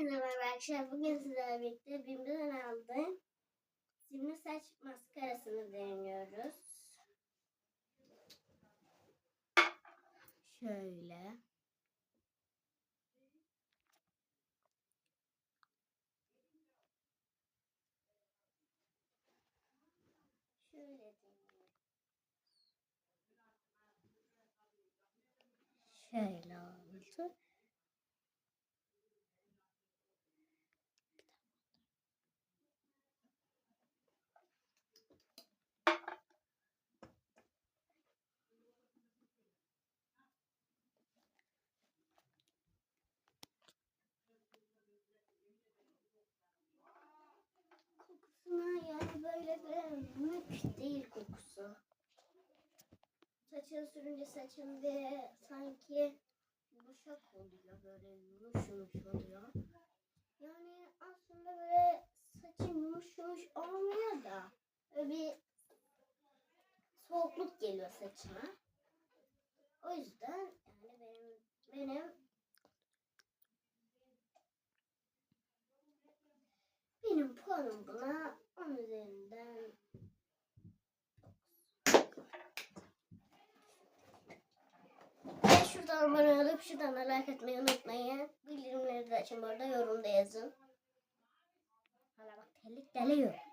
Merhaba arkadaşlar. Bugün sizlerle birlikte Bim'den aldığım simli saç maskarasını deniyoruz. Şöyle. Şöyle deniyoruz. Şöyle oldu. Böyle bir mülk değil kokusu. Saçını sürünce saçın bir sanki yumuşak oluyor böyle yumuş yumuş oluyor. Yani aslında böyle saçın yumuş yumuş olmuyor da böyle bir soğukluk geliyor saçına. O yüzden yani benim benim benim puanım buna 10 üzerinden şuradan abone olup şuradan da like etmeyi unutmayın. Bildirimleri de açın bu arada yorumda yazın. Hala bak terlik deliyor.